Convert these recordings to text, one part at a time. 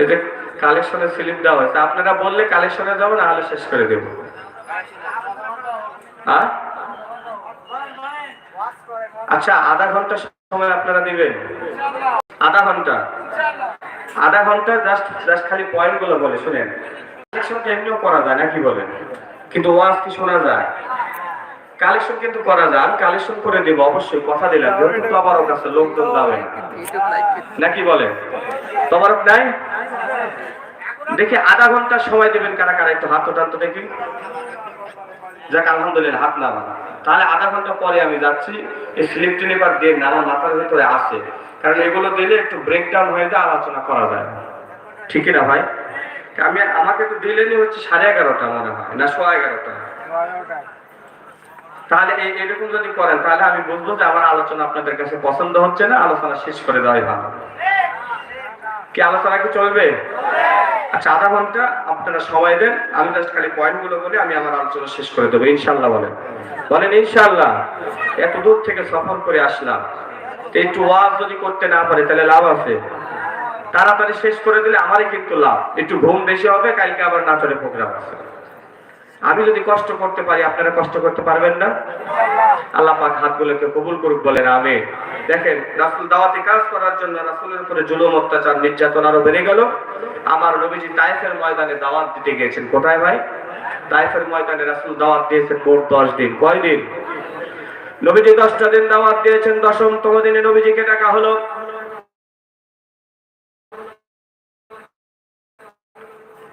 এই যে কালেকশনের স্লিপ দেওয়া হয়েছে, আপনারা বললে কালেকশনে যাব, না হলে শেষ করে দেবো। হ্যাঁ? আচ্ছা আধা ঘণ্টা সময় আপনারা দিবেন। আধা ঘণ্টা। আধা ঘণ্টা জাস্ট জাস্ট খালি পয়েন্টগুলো বলে, শুনেন। কালেকশন এমনিও করা যায়, নাকি বলেন? কিন্তু ওয়াজ কি শোনা যায়? কালেকশন কিন্তু করা যায়, আমি কালেকশন করে দেবো, অবশ্যই, কথা দিলাম। তোমারও কাছে লোকজন যাবে নাকি বলে তোমার নাই? দেখি আধা ঘণ্টা সময় দেবেন কারা কারা একটু হাত টান তো দেখি। যাক, আলহামদুলিল্লাহ, হাত না বাঁধা। তাহলে আধা ঘণ্টা পরে আমি যাচ্ছি, এই স্লিপটি এবার দিয়ে না আমার মাথার ভিতরে আসে। কারণ এগুলো দিলে একটু ব্রেকডাউন হয়ে যায়, আলোচনা করা যায়। না। ঠিকই না ভাই আমি, আমাকে তো দিলেনি হচ্ছে সাড়ে এগারোটা মনে হয়, না সোয়া এগারোটা। তাহলে এরকম যদি করেন, তাহলে আমি বুঝব যে আমার আলোচনা আপনাদের কাছে পছন্দ হচ্ছে না, আলোচনা শেষ করে দেওয়াই ভালো। কি আলোচনা কি চলবে? আচ্ছা আধা ঘণ্টা আপনারা সময় দেন। আমি জাস্ট খালি পয়েন্টগুলো বলে, আমি আমার আলোচনা শেষ করে দেবো। ইনশাল্লাহ বলেন। বলেন ইনশাল্লাহ এত দূর থেকে সফর করে আসলাম। একটু ওয়াজ যদি করতে না পারে, তাহলে লাভ আছে। তাড়াতাড়ি শেষ করে দিলে আমারই কিন্তু লাভ। একটু ঘুম বেশি হবে, কালকে আবার নাচরে প্রোগ্রাম আছে। আমি যদি কষ্ট করতে পারি, আপনারা কষ্ট করতে পারবেন না? আল্লাহ পাক হাতগুলোকে কবুল করুক, বলেন আমি দেখেন, রাসুল দাওয়াতি কাজ করার জন্য রাসুলের উপরে জুলুম, অত্যাচার, নির্যাতন আরও বেড়ে গেল। আমার নবীজি তাইফের ময়দানে দাওয়াত দিতে গিয়েছেন। কোথায় ভাই? তাইফের ময়দানে রাসুল দাওয়াত দিয়েছেন মোট দশ দিন। কয় দিন নবীজি দশটা দিন দাওয়াত দিয়েছেন, দশমতম দিনে নবীজিকে ডাকা হলো।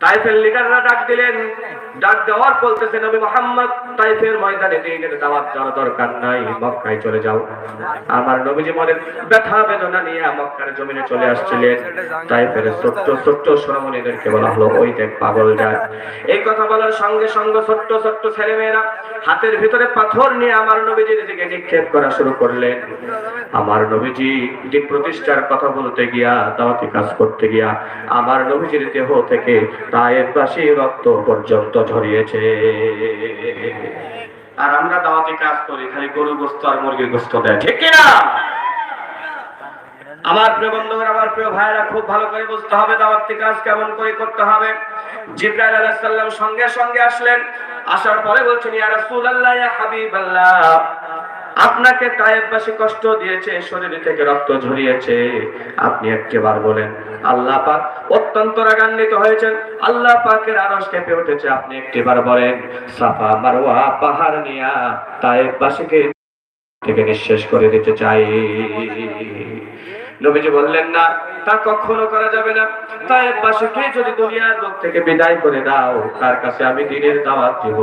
তাইফের লিডাররা ডাক দিলেন ডাক দেওয়ার বলতেছে নবী মোহাম্মদ, তাইফের ময়দানে দিনের দাওয়াত দেওয়ার দরকার নাই, মক্কায় চলে যাও। আমার নবীজি মনে ব্যথা বেদনা নিয়ে মক্কার জমিনে চলে আসছিলেন। তাইফের ছোট্ট ছোট্ট সোনামণিদেরকে বলা হলো, ওই দেখ পাগল যায় এই কথা বলার সঙ্গে সঙ্গে ছোট্ট ছোট্ট ছেলেমেয়েরা হাতের ভিতরে পাথর নিয়ে আমার নবীজির দিকে নিক্ষেপ করা শুরু করলেন। আমার নবীজি যে প্রতিষ্ঠার কথা বলতে গিয়া, দাওয়াতি কাজ করতে গিয়া, আমার নবীজির দেহ থেকে তায়েববাসী রক্ত পর্যন্ত ঝরিয়েছে আর আমরা দাওয়াতি কাজ করি, খালি গরু গোস্ত আর মুরগির গোস্ত দেয়। ঠিক কিনা? আমার প্রিয় বন্ধুরা আমার প্রিয় ভাইরা খুব ভালো করে বুঝতে হবে দাওয়াতি কাজ কেমন করে করতে হবে। জিব্রাইল আলাইহিস সালাম সঙ্গে সঙ্গে আসলেন। আসার পরে বলছেন, ইয়া রাসূলুল্লাহ, ইয়া হাবিবাল্লাহ, আপনাকে তায়েববাসী কষ্ট দিয়েছে, শরীর থেকে রক্ত ঝরিয়েছে। আপনি একবার বলেন আল্লাহ পাক অত্যন্ত রাগান্বিত হয়েছেন। আল্লাহ পাকের আরশ কেঁপে উঠেছে। আপনি একটিবার বলেন, সাফা মারওয়া পাহাড় নিয়া তায়েববাসীকে থেকে নিঃশেষ করে দিতে চাই। নবীজি বললেন, না, তা কখনো করা যাবে না। তাই বাসকে যদি দুনিয়ার লোক থেকে বিদায় করে দাও, তার কাছে আমি দিনের দাওয়াত দিব।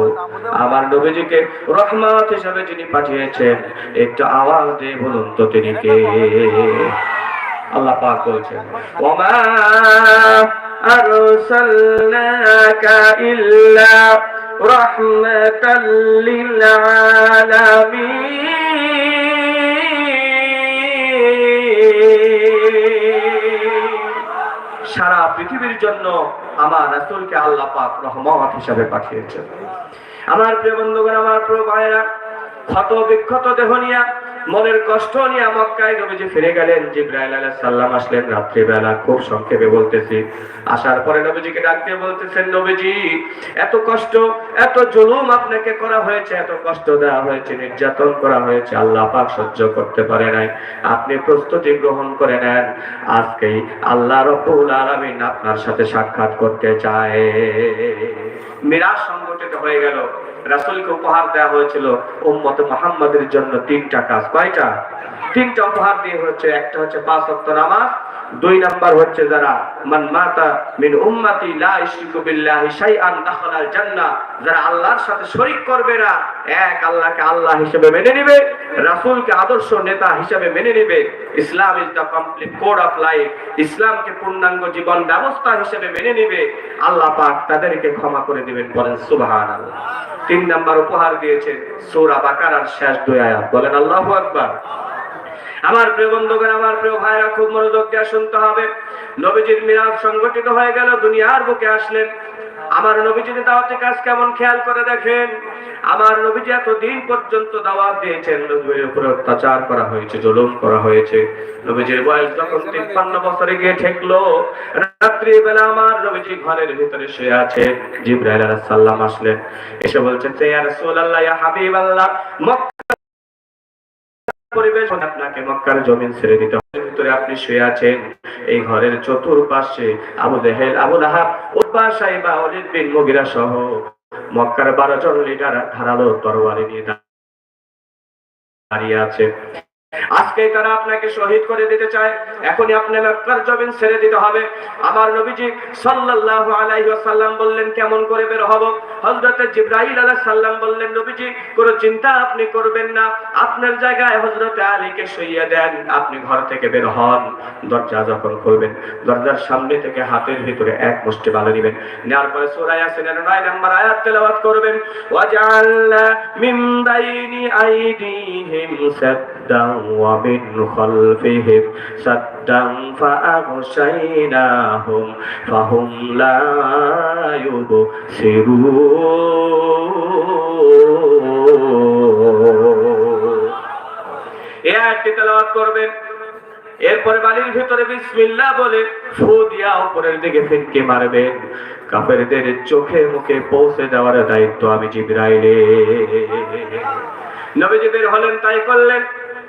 আমার নবীজিকে রহমত হিসাবে যিনি পাঠিয়েছেন, একটু আওয়াজ দিয়ে বলুন তো তিনি কে? আল্লাহ পাক বলছেন সারা পৃথিবীর জন্য আমার রাসূলকে আল্লাহ পাক রহমত হিসাবে পাঠিয়েছেন। আমার প্রিয় বন্ধুগণ, আমার প্রিয় ভাইরা ক্ষত বিক্ষত দেহ নিয়া মনের কষ্ট নিয়ে মক্কায় নবীজি ফিরে গেলেন, জিব্রাইল আলাইহিস সালাম আসলেন রাত্রিবেলা, খুব সংক্ষেপে বলতেছি। আসার পরে নবীজিকে ডাক দিয়ে বলতেছেন, নবীজি, এত কষ্ট, এত জুলুম আপনাকে করা হয়েছে, এত কষ্ট দেওয়া হয়েছে, নির্যাতন করা হয়েছে, আল্লাহ পাক সহ্য করতে পারে নাই, আপনি প্রস্তুতি গ্রহণ করে নেন। আজকেই আল্লাহ রব্বুল আলামিন আপনার সাথে সাক্ষাৎ করতে চায়। মিরাজ সংগঠিত হয়ে গেল। রাসূলকে উপহার দেওয়া হয়েছিল উম্মত মোহাম্মদের জন্য তিনটা কাজ। কয়টা? তিনটা উপহার দিয়ে হচ্ছে, একটা হচ্ছে পাঁচ ওয়াক্ত নামাজ, দুই নাম্বার হচ্ছে যারা, মান মাতা মিন উম্মতি লা ইশরিকু বিল্লাহি শাইআন দাখালাল জান্নাহ যারা আল্লাহর সাথে শরীক করবে না, এক আল্লাহকে আল্লাহ হিসেবে মেনে নেবে, রাসূলকে আদর্শ নেতা হিসেবে মেনে নেবে, Islam is the complete code of life, ইসলামকে পূর্ণাঙ্গ জীবন ব্যবস্থা হিসেবে মেনে নেবে, আল্লাহ পাক তাদেরকে ক্ষমা করে দিবেন, বলেন সুবহানাল্লাহ। তিন নাম্বার উপহার দিয়েছে সূরা বাকারার শেষ দুই আয়াত, বলেন আল্লাহু আকবার। আমার প্রিয় বন্ধুগণ, আমার প্রিয় ভাইরা, খুব মনোযোগ দিয়ে শুনতে হবে। নবীজির মিলাদ সংগঠিত হয়ে গেল, দুনিয়ার বুকে আসলেন। আমার নবীজির দাওয়াতের কাজ কেমন খেয়াল করে দেখেন? আমার নবীজি এত দিন পর্যন্ত দাওয়াত দিয়েছেন, নবীর উপরে অত্যাচার করা হয়েছে, জুলুম করা হয়েছে। নবীজির বয়স যখন তিপ্পান্ন বছরে গিয়ে ঠেকলো রাত্রি বেলা আমার নবীজি ঘরের ভিতরে শুয়ে আছে। জিব্রাইল আলাইহিস সালাম আসলেন, এসে বলছেন ইয়া রাসূলুল্লাহ, ইয়া হাবিবাল্লাহ মক্কা পরিবেশ আপনাকে মক্কার জমিন ছেড়ে দিতে হবে। ভিতরে আপনি শুয়ে আছেন, এই ঘরের চতুর্পাশে আবু দেহেল আবু লাহাব, উতবা সাহেবা অলিদ বিন মুগিরা সহ মক্কার বারো জন লিডার ধারালো তরবারি নিয়ে দাঁড়িয়ে আছে। আজকে তারা আপনাকে শহীদ করে দিতে চায়। এখনই আপনি মক্কার জমিন ছেড়ে দিতে হবে। আমার নবীজি সাল্লাল্লাহু আলাইহি ওয়াসাল্লাম বললেন, কেমন করে বের হব? হযরত জিবরাইল আলাইহিস সালাম বললেন, নবীজি, কোনো চিন্তা আপনি করবেন না। আপনার জায়গায় হযরত আলীকে শুইয়ে দেন। আপনি ঘর থেকে বের হন। দরজা যখন খুলবেন, দরজার সামনে থেকে হাতের ভিতরে এক মুষ্টি বালু নেবেন নেওয়ার পরে সূরা ইয়াসিনের 9 নম্বর আয়াত তেলাওয়াত করবেন, ওয়াজআলনা মিন বাইনি আইদিহিম সাদ্দান ফাআগশাইনাহুম ফাহুম লা ইউবসিরুন। এই আয়াতটি তেলাওয়াত করবেন। এরপরে বালির ভিতরে বিসমিল্লাহ বলে ফু দিয়া উপরের দিকে ফিনকে মারবেন কাফেরদের চোখে মুখে পৌঁছে দেওয়ার দায়িত্ব আমি জিবরাইলে নবীজি বের হলেন, তাই করলেন।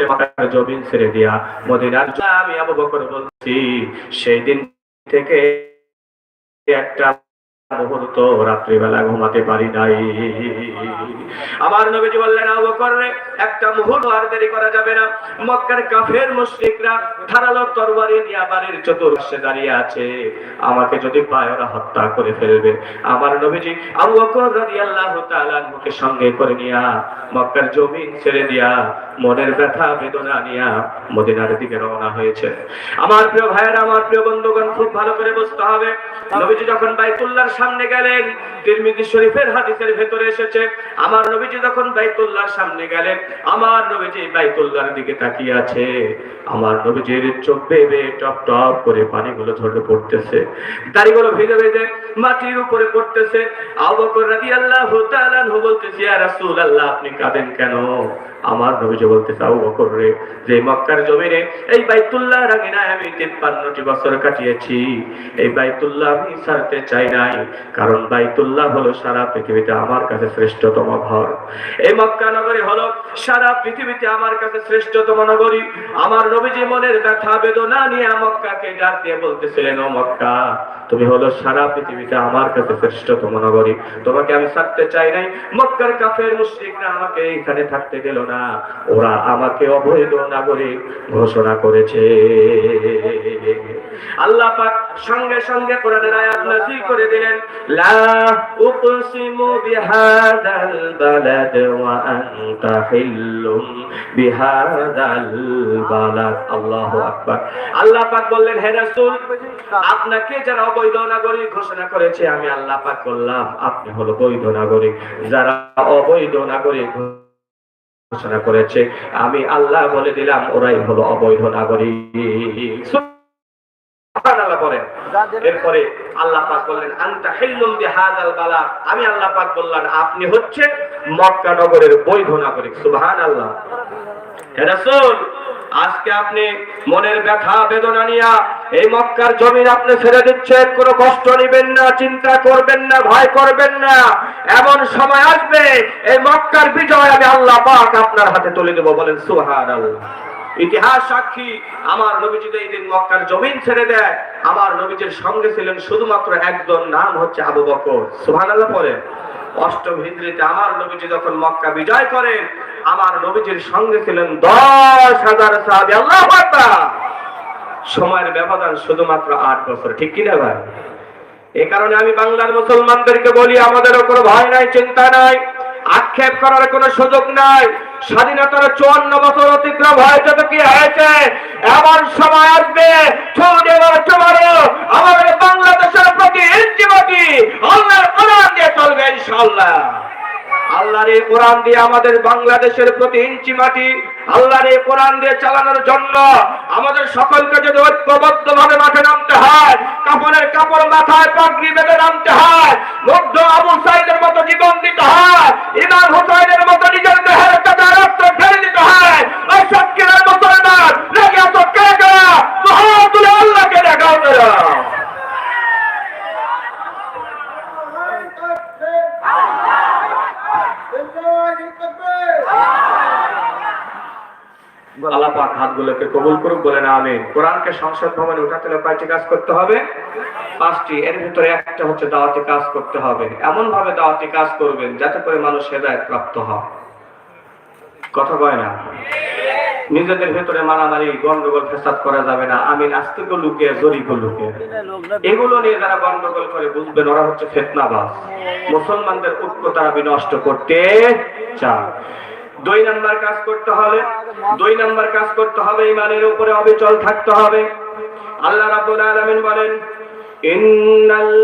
মক্কার জমিন ছেড়ে দিয়া মদিনার আমি আবু বকর বলছি সেই দিন থেকে একটা মুহূর্ত রাত্রিবেলা ঘুমাতে পারি নাই। আমার নবীজি বললেন, আবু বকর রে, একটা মুহূর্ত আর দেরি করা যাবে না। মক্কার কাফের মুশরিকরা ধারালো তরবারি নিয়ে দাঁড়িয়ে আছে। আমাকে যদি পায় ওরা হত্যা করে ফেলবে। আমার নবীজি আবু বকর রাদিয়াল্লাহু তাআলা মুখে সঙ্গে করে নিয়া মক্কার জমিন ছেড়ে দিয়া মনের ব্যথা, বেদনা নিয়া মদিনার দিকে রওনা হয়েছে। আমার প্রিয় ভাইয়েরা, আমার প্রিয় বন্ধুগণ, খুব ভালো করে বুঝতে হবে। নবীজি যখন বাইতুল্লাহর সামনে গেলেন। তিরমিজি শরীফের হাদিসের ভেতরে এসেছে, আমার নবীজি যখন বাইতুল্লাহর সামনে গেলেন, আমার নবীজি বাইতুল্লাহর দিকে তাকিয়ে আছে। আমার নবীজির চোখ বেয়ে টপ টপ করে পানিগুলো ঝরে পড়তেছে। দাড়িগুলো ভিজে ভিজে মাটির উপরে পড়তেছে। আবু বকর রাদিয়াল্লাহু তাআলা বলতেছে, ইয়া রাসূলুল্লাহ, আপনি কাঁদেন কেন? আমার নবীজি বলতেছে, আবু বকর রে, যে মক্কার জমিনে এই বাইতুল্লাহর আঙিনায় আমি 53টি বছর কাটিয়েছি। এই বাইতুল্লাহ আমি ছাড়তে চাই নাই। কারণ বাইতুল্লাহ হলো সারা পৃথিবীতে আমার কাছে শ্রেষ্ঠতম ঘর। এই মক্কা নগরী হলো সারা পৃথিবীতে আমার কাছে শ্রেষ্ঠতম নগরী। আমার নবীজি মনের ব্যথা, বেদনা নিয়ে মক্কাকে ডাক দিয়ে বলতেছিলেন, ও মক্কা, তুমি হলো সারা পৃথিবীতে আমার কাছে শ্রেষ্ঠতম নগরী। তোমাকে আমি ছাড়তে চাই নাই। মক্কার কাফের মুশরিকরা আমাকে এখানে থাকতে দিল না। ওরা আমাকে অবৈধ নাগরিক ঘোষণা করেছে। আল্লাহ পাক সঙ্গে সঙ্গে কোরআনের আয়াত নাযিল করে দিলেন। পাক বললেন, হে রাসূল, আপনাকে যারা অবৈধ নাগরিক ঘোষণা করেছে, আমি আল্লাহ পাক বললাম, আপনি হলো বৈধ নাগরিক। যারা অবৈধ নাগরিক ঘোষণা করেছে, আমি আল্লাহ বলে দিলাম, ওরাই হলো অবৈধ নাগরিক। এরপরে আল্লাহ পাক বললেন, আনতা হিল্লুম বিহাদাল বালা। আমি আল্লাহ পাক বললাম, আপনি হচ্ছেন মক্কা নগরের বৈধ নাগরিক। সুবহানাল্লাহ। হে রাসূল, আজকে আপনি মনের ব্যথা, বেদনা নিয়া এই মক্কার জমিন আপনি ছেড়ে দিচ্ছেন। কোনো কষ্ট নেবেন না, চিন্তা করবেন না, ভয় করবেন না। এমন সময় আসবে, এই মক্কার বিজয় আমি আল্লাহ পাক আপনার হাতে তুলে দেবো বলেন সুবহানাল্লাহ। ইতিহাস সাক্ষী, আমার নবীজি এই দিন মক্কার জমিন ছেড়ে দেয়, আমার নবীজির সঙ্গে ছিলেন শুধুমাত্র একজন, নাম হচ্ছে আবু বকর। সুবহানাল্লাহ পরে অষ্টম হিজরিতে আমার নবীজি যখন মক্কা বিজয় করেন, আমার নবীজির সঙ্গে ছিলেন দশ হাজার সাহাবী। আল্লাহ সময়ের ব্যবধান শুধুমাত্র আট বছর, ঠিক কিনা ভাই? এই কারণে আমি বাংলার মুসলমানদেরকে বলি আমাদেরও কোনো ভয় নাই, চিন্তা নাই, আক্ষেপ করার কোনো সুযোগ নাই। স্বাধীনতার চুয়ান্ন বছর অতিক্রম হয়েছে তো কি হয়েছে? এমন সময় আসবে আমাদের বাংলাদেশের প্রতি ইঞ্চিমাটি আল্লাহর কোরআন দিয়ে চলবে ইনশাআল্লাহ। আল্লাহর এই কোরআন দিয়ে আমাদের বাংলাদেশের প্রতি ইঞ্চি মাটি আল্লাহর এই কোরআন দিয়ে চালানোর জন্য আমাদের সকলকে যদি ঐক্যবদ্ধ ভাবে মাঠে নামতে হয়, কাপড়ের কাপড় মাথায় পাগড়ি বেঁধে নামতে হয়, মুগ্ধ আবু সাইদের মতো জীবন দিতে হয়, ইমাম হুসাইনের মতো নিজের দেহের কাটা রক্ত ঢেলে দিতে হয় ওই সৎকিরের মুসলমান লেগে এত কে গেলা মহাতুলে আল্লাহকে দেখাও তোরা আল্লাহ পাক হাতগুলোকে কবুল করুক, বলে না, আমিন। কোরআনকে সংসদ ভবনে উঠাতে হলে কাজ করতে হবে? পাঁচটি। এর ভিতরে একটা হচ্ছে দাওয়াতি কাজ করতে হবে। এমন ভাবে দাওয়াতি কাজ করবেন যাতে করে মানুষ হেদায়ত প্রাপ্ত হয়। কথা কয় না? নিজেদের ভেতরে মারামারি, গন্ডগোল ফেসাদ করা যাবে না। আমি নাস্তিক লুকে জরিক লুকে এগুলো নিয়ে যারা গন্ডগোল করে বুঝবেন, ওরা হচ্ছে ফেতনাবাজ। মুসলমানদের ঐক্য তারা বিনষ্ট করতে চায় দুই নাম্বার কাজ করতে হবে। দুই নাম্বার কাজ করতে হবে, ইমানের উপরে অবিচল থাকতে হবে। আল্লাহ রাব্বুল আলামিন বলেন ইন্নাল্লাযীনা